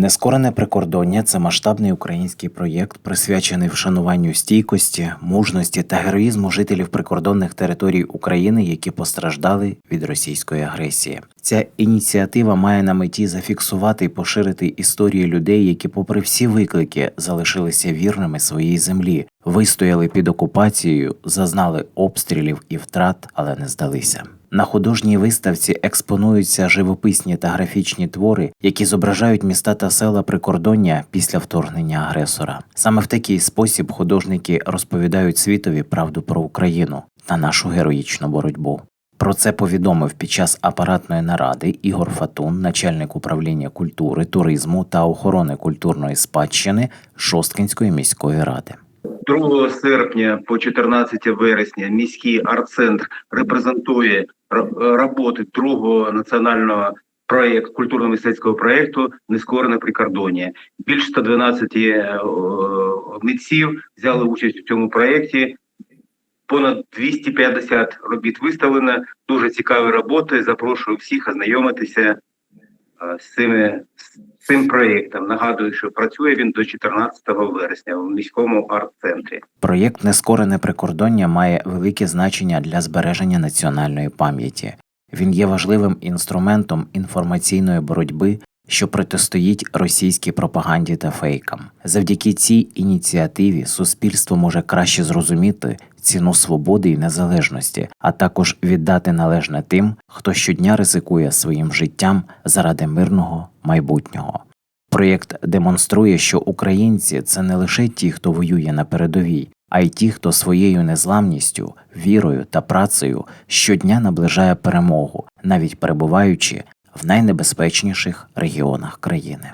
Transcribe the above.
Нескорене прикордоння це масштабний український проєкт, присвячений вшануванню стійкості, мужності та героїзму жителів прикордонних територій України, які постраждали від російської агресії. Ця ініціатива має на меті зафіксувати і поширити історії людей, які, попри всі виклики, залишилися вірними своїй землі, вистояли під окупацією, зазнали обстрілів і втрат, але не здалися. На художній виставці експонуються живописні та графічні твори, які зображають міста та села прикордоння після вторгнення агресора. Саме в такий спосіб художники розповідають світові правду про Україну та нашу героїчну боротьбу. Про це повідомив під час апаратної наради Ігор Фатун, начальник управління культури, туризму та охорони культурної спадщини Шосткинської міської ради. 2 серпня по 14 вересня міський арт-центр репрезентує роботи другого національного проєкту культурно-мистецького проєкту Нескорене прикордоння. Більше 112 е, митців взяли участь у цьому проєкті. Понад 250 робіт виставлено. Дуже цікаві роботи. Запрошую всіх ознайомитися е, з цими цим проєктом. Нагадую, що працює він до 14 вересня в міському арт-центрі. Проєкт Нескорене прикордоння має велике значення для збереження національної пам'яті. Він є важливим інструментом інформаційної боротьби, що протистоїть російській пропаганді та фейкам. Завдяки цій ініціативі суспільство може краще зрозуміти ціну свободи і незалежності, а також віддати належне тим, хто щодня ризикує своїм життям заради мирного майбутнього. Проєкт демонструє, що українці це не лише ті, хто воює на передовій, а й ті, хто своєю незламністю, вірою та працею щодня наближає перемогу, навіть перебуваючи в найнебезпечніших регіонах країни.